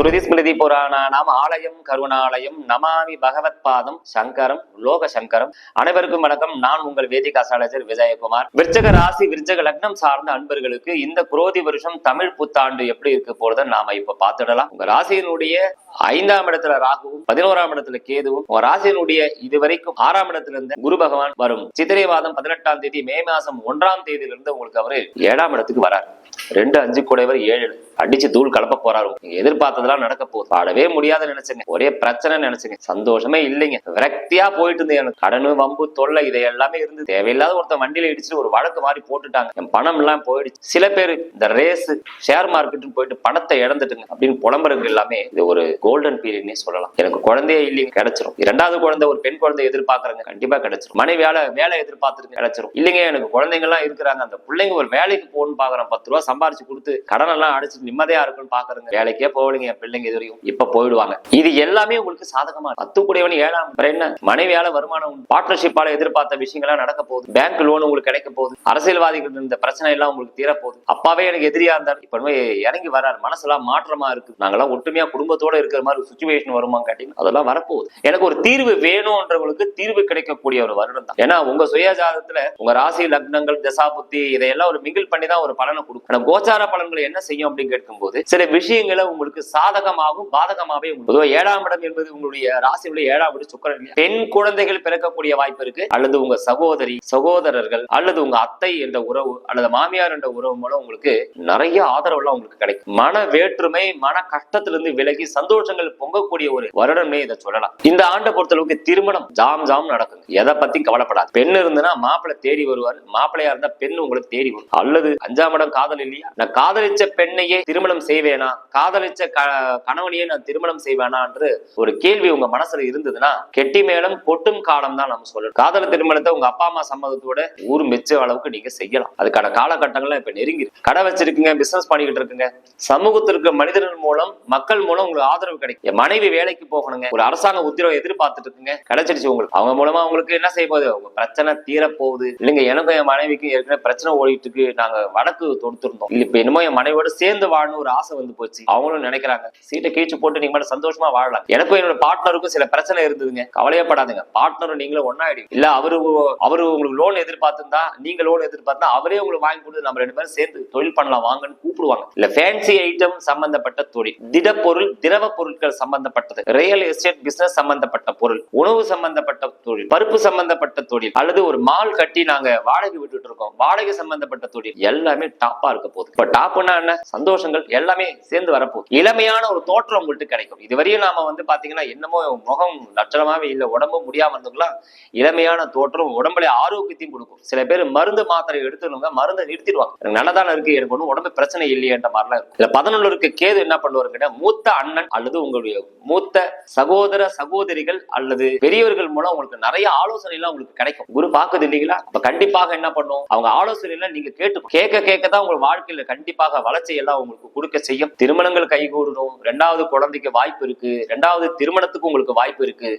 ஸ்ருதி ஸ்மிருதி புராணானாம் ஆலயம் கருணாலயம் நமாமி பகவத் பாதம் சங்கரம் லோக சங்கரம். அனைவருக்கும் வணக்கம். நான் உங்கள் வேதிக் விஜயகுமார். விருச்சக ராசி விருச்சக லக்னம் சார்ந்த அன்பர்களுக்கு இந்த குரோதி வருஷம் தமிழ் புத்தாண்டு எப்படி இருக்க போறத நாம இப்ப பாத்துடலாம் உங்க ராசியினுடைய ஐந்தாம் இடத்துல ராகுவும் பதினோராம் இடத்துல கேதுவும் உங்க ராசியினுடைய இதுவரைக்கும் ஆறாம் இடத்துல இருந்த குரு பகவான் வரும். சித்திரை மாதம் பதினெட்டாம் தேதி மே மாசம் ஒன்றாம் தேதியிலிருந்து உங்களுக்கு அவரு ஏழாம் இடத்துக்கு வரார். ரெண்டு அஞ்சு கூடைவர் ஏழு அடிச்சு தூள் கலப்ப போறாரு. எதிர்பார்த்ததெல்லாம் நடக்க போகுது. பாடவே முடியாத நினைச்சுங்க. ஒரே பிரச்சனை நினைச்சுங்க. சந்தோஷமே இல்லைங்க. விரக்தியா போயிட்டு இருந்தேன் எனக்கு. கடனு வம்பு தொல்லை இதை எல்லாமே இருந்து தேவையில்லாத ஒருத்தன் வண்டியில இடிச்சு ஒரு வழக்கு மாதிரி போட்டுட்டாங்க. என் பணம் எல்லாம் போயிடுச்சு. சில பேர் இந்த ரேஸ் ஷேர் மார்க்கெட்டுன்னு போயிட்டு பணத்தை இழந்துட்டுங்க. அப்படின்னு புலம்புறது எல்லாமே இது ஒரு கோல்டன் பீரியட்னே சொல்லலாம். எனக்கு குழந்தையே இல்லைங்க. கிடைச்சிரும். இரண்டாவது குழந்தை ஒரு பெண் குழந்தை எதிர்பார்க்கறங்க. கண்டிப்பா கிடைச்சிரும். மனைவி வேலை வேலை எதிர்பார்த்துருக்கு கிடைச்சிரும். இல்லைங்க எனக்கு குழந்தைங்க எல்லாம் இருக்கிறாங்க. அந்த பிள்ளைங்க ஒரு வேலைக்கு போகணும்னு பாக்குறேன். பத்து ரூபா சம்பாரிச்சு கொடுத்து கடன் எல்லாம் அடிச்சு நிம்மதியா இருக்கும்னு பாக்குறங்க வேலைக்கே போகலைங்க என் பிள்ளைங்க இது வரையும். இப்ப போயிடுவாங்க. இது எல்லாமே உங்களுக்கு சாதகமா பத்து கூடியவன் ஏழாம் என்ன? மனைவியால வருமானம் பார்ட்னர்ஷிப்பால எதிர்பார்த்த விஷயங்கள்லாம் நடக்க போகுது. பேங்க் லோன் உங்களுக்கு கிடைக்க போகுது. அரசியல்வாதிகள் இந்த பிரச்சனை எல்லாம் உங்களுக்கு தீரப்போகுது. அப்பாவே எனக்கு எதிரியா இருந்தார் இப்ப இறங்கி வரார். மனசெல்லாம் மாற்றமா இருக்கு. நாங்கெல்லாம் ஒற்றுமையா குடும்பத்தோட இருக்கிற மாதிரி சுச்சுவேஷன் வருமா கேட்டீங்க அதெல்லாம் வரப்போகுது. எனக்கு ஒரு தீர்வு வேணும்ன்றவங்களுக்கு தீர்வு கிடைக்கக்கூடிய ஒரு வருடம் தான். ஏன்னா உங்க சுயஜாதத்துல உங்க ராசி லக்னங்கள் தசா புத்தி இதையெல்லாம் ஒரு மிங்கிள் பண்ணி தான் ஒரு பலனை கொடுக்கும். கோச்சார பலன்களை என்ன செய்யும் அப்படின்னு கேட்கும்போது சில விஷயங்களை உங்களுக்கு சாதகமாகவும் பாதகமாவே உங்களுக்கு ஏழாம் இடம் என்பது உங்களுடைய ராசியுடைய ஏழாம் இடம் சுக்கரன். பெண் குழந்தைகள் பிறக்கக்கூடிய வாய்ப்பு இருக்கு. அல்லது உங்க சகோதரி சகோதரர்கள் அல்லது உங்க அத்தை என்ற உறவு அல்லது மாமியார் என்ற உறவு மூலம் உங்களுக்கு நிறைய ஆதரவுலாம் உங்களுக்கு கிடைக்கும். மன வேற்றுமை மன கஷ்டத்திலிருந்து விலகி சந்தோஷங்கள் பொங்கக்கூடிய ஒரு வருடமே இதை சொல்லலாம். இந்த ஆண்டை பொறுத்தளவுக்கு திருமணம் ஜாம் ஜாம் நடக்கும் எதை பத்தி கவலைப்படாது. பெண் இருந்தனா மாப்பிள்ளை தேடி வருவார். மாப்பிள்ளையா இருந்தா பெண் உங்களுக்கு தேடி வரும். அல்லது அஞ்சாம் இடம் காதல் இல்லையா நான் காதலிச்ச பெண்ணையே திருமணம் செய்வேனா? காதலிச்ச க- கணவனையே நான் திருமணம் செய்வேனான்று ஒரு கேள்வி உங்க மனசுல இருந்ததுன்னா கெட்டி மேளம் கொட்டும் காலம் தான் நம்ம சொல்லணும். காதல திருமணத்தை உங்க அப்பா அம்மா சம்மதத்தோட ஊர் மெச்ச அளவுக்கு நீங்க செய்யலாம். அதுக்கான காலகட்டங்கள்லாம் இப்ப நெருங்கி கடை வச்சிருக்கீங்க பிசினஸ் பண்ணிக்கிட்டு இருக்குங்க. சமூகத்திற்கு மனிதர்கள் மூலம் மக்கள் மூலம் உங்களுக்கு ஆதரவு கிடைக்கும். என் மனைவி வேலைக்கு போகணுங்க. ஒரு அரசாங்க உத்திரவை எதிர்பார்த்துட்டு இருக்குங்க. கிடைச்சிருச்சு உங்களுக்கு. அவங்க மூலமா உங்களுக்கு என்ன செய்ய போகுது? உங்க பிரச்சனை தீரப்போகுது. இல்லைங்க எனக்கும் என் மனைவிக்கும் ஏற்கனவே பிரச்சனை ஓடிட்டு இருக்கு. நாங்க வழக்கு தொடுத்துருந்தோம். இருந்தோம் இப்ப என்னமோ என் மனைவியோட சேர்ந்து வாழணும் ஒரு ஆசை வந்து போச்சு. அவங்களும் நினைக்கிறாங்க சீட்டை கீழ்ச்சி போட்டு நீங்க மட்டும் சந்தோஷமா வாழலாம். எனக்கும் என்னோட பார்ட்னருக்கும் சில பிரச்சனை இருந்ததுங்க. கவலையப்படாதுங்க. பார்ட்னரும் நீங்களும் ஒன்னாயிடும் இல்ல அவரு அவரு உங்களுக்கு லோன் எதிர்பார்த்திருந்தா நீங்க லோன் எதிர்பார்த்தா அவரே உங்களுக்கு வாங்கி கொடுத்து நம்ம ரெண்டு பேரும் சேர்ந்து தொழில் பண்ணலாம் வாங்கன்னு கூப்பிடுவாங்க. இல்ல ஃபேன்சி ஐட்டம் சம்பந்தப்பட்ட தொழில். திடப்பொருள் திரவ பொருட்கள் சம்பந்தப்பட்டது. ரியல் எஸ்டேட் பிசினஸ் சம்பந்தப்பட்ட பொருள். உணவு சம்பந்தப்பட்ட தொழில். பருப்பு சம்பந்தப்பட்ட தொழில். அல்லது ஒரு மால் கட்டி நாங்க வாடகை விட்டுட்டு இருக்கோம். வாடகை சம்பந்தப்பட்ட தொழில். எல்லாமே டாப்பா இருக்கு போகுது இப்ப டாப்னா என்ன? சந்தோஷங்கள் எல்லாமே சேர்ந்து வரப்போகுது. இளமையான ஒரு தோற்றம் உங்கள்கிட்ட கிடைக்கும். இதுவரையும் நாம வந்து பாத்தீங்கன்னா என்னமோ முகம் லட்சணமாவே இல்லை உடம்பு முடியாம இருந்துக்கலாம். இளமையான தோற்றம் உடம்புல ஆரோக்கியத்தையும் கொடுக்கும். சில பேர் மருந்து மாத்திரை எடுத்துருவாங்க மருந்தை நிறுத்திடுவாங்க. எனக்கு நல்லதான இருக்கு எனக்கு ஒன்றும் உடம்பு பிரச்சனை இல்லையன்ற மாதிரிலாம் இருக்கும். இல்ல பதினொன்று இருக்க கேது என்ன பண்ணுவாருன்னா மூத்த அண்ணன் அல்லது உங்களுடைய மூத்த சகோதர சகோதரிகள் அல்லது பெரியவர்கள் மூலம் உங்களுக்கு நிறைய ஆலோசனை எல்லாம் உங்களுக்கு கிடைக்கும். குரு பாக்குது இல்லைங்களா? அப்ப கண்டிப்பாக என்ன பண்ணும்? அவங்க ஆலோசனை எல்லாம் நீங்க கேட்டு கேட்க கேட்க தான் உங்க வாழ்க்கையில கண்டிப்பாக வளர்ச்சி எல்லாம் உங்களுக்கு கொடுக்க செய்யும். திருமணங்கள் கைகூடணும் ரெண்டாவது குழந்தைக்கு வாய்ப்பு இருக்கு. ரெண்டாவது திருமணத்துக்கு உங்களுக்கு வாய்ப்பு இருக்கு.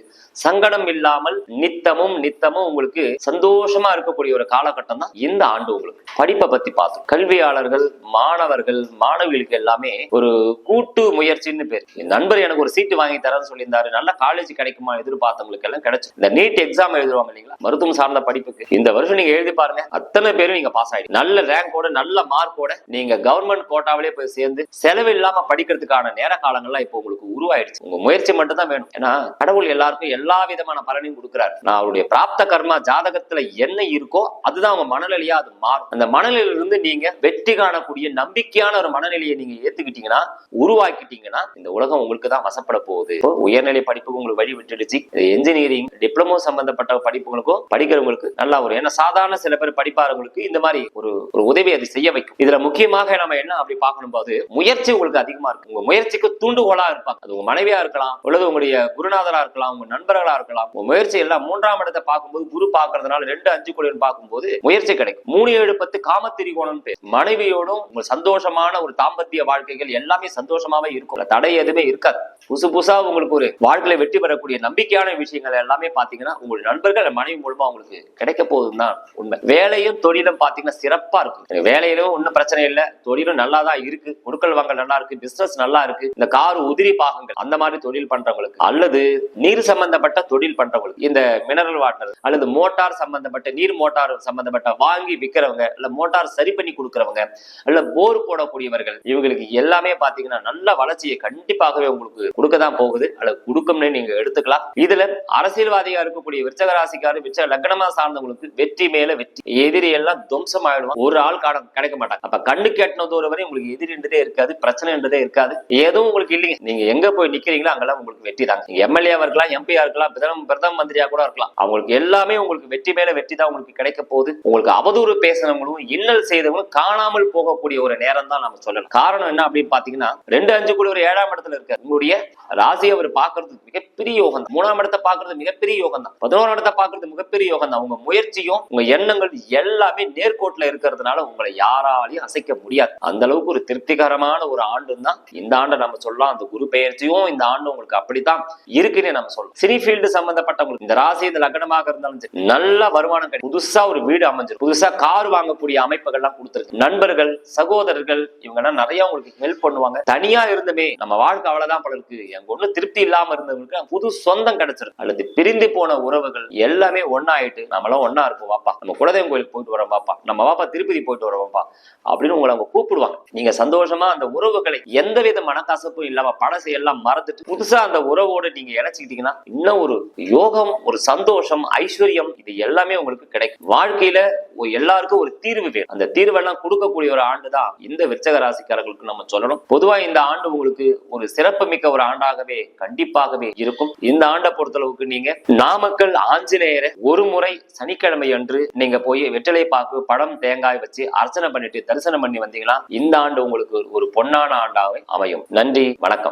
சங்கடம் இல்லாமல் நித்தமும் நித்தமும் உங்களுக்கு சந்தோஷமா இருக்கக்கூடிய ஒரு காலகட்டம் தான் இந்த ஆண்டு உங்களுக்கு. படிப்பை பத்தி பார்த்தோம். கல்வியாளர்கள் மாணவர்கள் மாணவிகளுக்கு எல்லாமே ஒரு கூட்டு முயற்சின்னு பேர். நண்பர் எனக்கு ஒரு சீட்டு வாங்கி தரேன்னு சொல்லியிருந்தாரு. நல்ல காலேஜ் கிடைக்குமா எதிர்பார்த்தவங்களுக்கு எல்லாம் கிடைச்சு. இந்த நீட் எக்ஸாம் எழுதுவாங்க இல்லைங்களா? மருத்துவம் சார்ந்த படிப்புக்கு. இந்த வருஷம் நீங்க எழுதி பாருங்க. அத்தனை பேரும் நீங்க பாஸ் ஆயிடுங்க நல்ல ரேங்கோட நல்ல மார்க்கோட கூட நீங்க கவர்மெண்ட் கோட்டாவிலே போய் சேர்ந்து செலவு இல்லாம படிக்கிறதுக்கான நேர காலங்கள்லாம் இப்போ உங்களுக்கு உருவாயிடுச்சு. உங்க முயற்சி மட்டும் தான் வேணும். ஏன்னா கடவுள் எல்லாருக்கும் எல்லா விதமான பலனையும் கொடுக்குறாரு. நான் அவருடைய பிராப்த கர்மா ஜாதகத்துல என்ன இருக்கோ அதுதான் உங்க மனநிலையா அது மாறும். அந்த மனநிலையில இருந்து நீங்க வெற்றி காணக்கூடிய நம்பிக்கையான ஒரு மனநிலையை நீங்க ஏத்துக்கிட்டீங்கன்னா உருவாக்கிட்டீங்கன்னா இந்த உலகம் உங்களுக்கு தான் வசப்பட போகுது. உயர்நிலை படிப்புக்கு உங்களுக்கு வழி விட்டுடுச்சு. என்ஜினியரிங் டிப்ளமோ சம்பந்தப்பட்ட படிப்புகளுக்கும் படிக்கிறவங்களுக்கு நல்லா ஒரு ஏன்னா சாதாரண சில பேர் படிப்பாளர்களுக்கு இந்த மாதிரி ஒரு ஒரு உதவி அது செய்ய வைக்கும். இதுல முக்கியமாக நம்ம என்ன அப்படி பார்க்கணும் போது முயற்சி உங்களுக்கு அதிகமா இருக்கு. உங்க முயற்சிக்கு தூண்டுகோலா இருப்பாங்க. அது உங்க மனைவியா இருக்கலாம் அல்லது உங்களுடைய குருநாதரா இருக்கலாம் உங்க நண்பர்களா இருக்கலாம். உங்க முயற்சி எல்லாம் மூன்றாம் இடத்தை பார்க்கும்போது குரு பாக்குறதுனால ரெண்டு அஞ்சு கோடின்னு பார்க்கும்போது முயற்சி கிடைக்கும். மூணு ஏழு பத்து காமத்திரிகோணம் பேர். மனைவியோடும் உங்க சந்தோஷமான ஒரு தாம்பத்திய வாழ்க்கைகள் எல்லாமே சந்தோஷமாவே இருக்கும். தடை எதுவுமே இருக்காது. புதுசு புதுசா உங்களுக்கு ஒரு வாழ்க்கையில வெற்றி பெறக்கூடிய நம்பிக்கையான விஷயங்கள் எல்லாமே பாத்தீங்கன்னா உங்களுடைய நண்பர்கள் மனைவி மூலமா உங்களுக்கு கிடைக்க போகுதுன்னு தான் உண்மை. வேலையும் தொழிலும் பாத்தீங்கன்னா சிறப்பா இருக்கும். வேலையிலும் ஒன்றும் பிரச்சனை பிரச்சனை இல்லை. தொழிலும் நல்லா தான் இருக்கு. கொடுக்கல் குடுக்கல் வாங்கல் நல்லா இருக்கு. பிசினஸ் நல்லா இருக்கு. இந்த கார் உதிரி பாகங்கள் அந்த மாதிரி தொழில் பண்றவங்களுக்கு அல்லது நீர் சம்பந்தப்பட்ட தொழில் பண்றவங்களுக்கு இந்த மினரல் வாட்டர் அல்லது மோட்டார் சம்பந்தப்பட்ட நீர் மோட்டார் சம்பந்தப்பட்ட வாங்கி விற்கிறவங்க இல்ல மோட்டார் சரி பண்ணி கொடுக்கறவங்க இல்ல போர் போடக்கூடியவர்கள் இவங்களுக்கு எல்லாமே பாத்தீங்கன்னா நல்ல வளர்ச்சியை கண்டிப்பாகவே உங்களுக்கு கொடுக்க தான் போகுது. அல்லது கொடுக்கும்னு நீங்க எடுத்துக்கலாம். இதுல அரசியல்வாதியா இருக்கக்கூடிய விருச்சக ராசிக்காரு விருச்சக லக்னமா சார்ந்தவங்களுக்கு வெற்றி மேல வெற்றி. எதிரி எல்லாம் துவம்சம் ஆயிடுவான் ஒரு ஆள் கிடைக்க மாட்டாங்க அப்ப கண்ணு கெட்டினது ஒரு வரை உங்களுக்கு எதிரின்றதே இருக்காது பிரச்சனைன்றதே இருக்காது. ஏதும் உங்களுக்கு இல்லைங்க. நீங்க எங்க போய் நிக்கிறீங்களோ அங்கெல்லாம் உங்களுக்கு வெற்றி தாங்க. எம்எல்ஏவா இருக்கலாம் எம்பியா இருக்கலாம் பிரதம பிரதம மந்திரியா கூட இருக்கலாம். அவங்களுக்கு எல்லாமே உங்களுக்கு வெற்றி மேல வெற்றி தான் உங்களுக்கு கிடைக்க போகுது. உங்களுக்கு அவதூறு பேசினவங்களும் இன்னல் செய்தவங்களும் காணாமல் போகக்கூடிய ஒரு நேரம் தான் நம்ம சொல்லலாம் காரணம் என்ன அப்படின்னு பாத்தீங்கன்னா ரெண்டு அஞ்சு கூட ஒரு ஏழாம் இடத்துல இருக்க உங்களுடைய ராசியை அவர் பாக்குறது மிகப்பெரிய யோகம் தான் மூணாம் இடத்தை பாக்குறது மிகப்பெரிய யோகம் தான் பதினோராம் இடத்தை பாக்குறது மிகப்பெரிய யோகம் தான் உங்க முயற்சியும் உங்க எண்ணங்கள் எல்லாமே நேர்கோட்டுல இருக்கிறதுனால உங்களை யாராலையும் அசைக்க முடியாது. அந்த அளவுக்கு ஒரு திருப்திகரமான ஒரு ஆண்டு தான் இந்த ஆண்டை நம்ம சொல்லலாம். அந்த குரு பெயர்ச்சியும் இந்த ஆண்டு உங்களுக்கு அப்படித்தான் இருக்குன்னு நம்ம சொல்லலாம். சினி ஃபீல்டு சம்பந்தப்பட்டவங்களுக்கு இந்த ராசி இந்த லக்னமாக இருந்தாலும் சரி நல்ல வருமானம் கிடைக்கும். புதுசா ஒரு வீடு அமைஞ்சிருக்கு புதுசா கார் வாங்கக்கூடிய அமைப்புகள்லாம் கொடுத்துருக்கு. நண்பர்கள் சகோதரர்கள் இவங்க நிறைய உங்களுக்கு ஹெல்ப் பண்ணுவாங்க. தனியா இருந்துமே நம்ம வாழ்க்கை அவ்வளவுதான் போல இருக்கு. எனக்கு ஒண்ணு திருப்தி இல்லாம இருந்தவங்களுக்கு புது சொந்தம் கிடைச்சிருக்கு அல்லது பிரிந்து போன உறவுகள் எல்லாமே ஒன்னாயிட்டு நம்மளாம் ஒன்னா இருப்போம். வாப்பா நம்ம குலதெய்வம் கோயிலுக்கு போயிட்டு வரோம். பாப்பா நம்ம வாப்பா திருப்பதி போயிட்டு வரோம். வாப்பா அப்படின்னு உங்களை அவங்க கூப்பிடுவாங்க. நீங்க சந்தோஷமா அந்த உறவுகளை எந்தவித மனக்கசப்பும் இல்லாம பழசை எல்லாம் மறந்துட்டு புதுசா அந்த உறவோட நீங்க இணைச்சுக்கிட்டீங்கன்னா இன்னும் ஒரு யோகம் ஒரு சந்தோஷம் ஐஸ்வர்யம் இது எல்லாமே உங்களுக்கு கிடைக்கும். வாழ்க்கையில எல்லாருக்கும் ஒரு தீர்வு வேணும். அந்த தீர்வெல்லாம் கொடுக்கக்கூடிய ஒரு ஆண்டு தான் இந்த விச்சக ராசிக்காரர்களுக்கு நம்ம சொல்லணும். பொதுவா இந்த ஆண்டு உங்களுக்கு ஒரு சிறப்பு மிக்க ஒரு ஆண்டாகவே கண்டிப்பாகவே இருக்கும். இந்த ஆண்டை பொறுத்தளவுக்கு நீங்க நாமக்கல் ஆஞ்சநேயரை ஒரு முறை சனிக்கிழமை அன்று நீங்க போய் வெற்றிலை பாக்கு பழம் தேங்காய் வச்சு அர்ச்சனை பண்ணிட்டு தரிசனம் பண்ணி வந்தீங்கன்னா இந்த ஆண்டு உங்களுக்கு ஒரு பொன்னான ஆண்டாகவே அமையும். நன்றி வணக்கம்.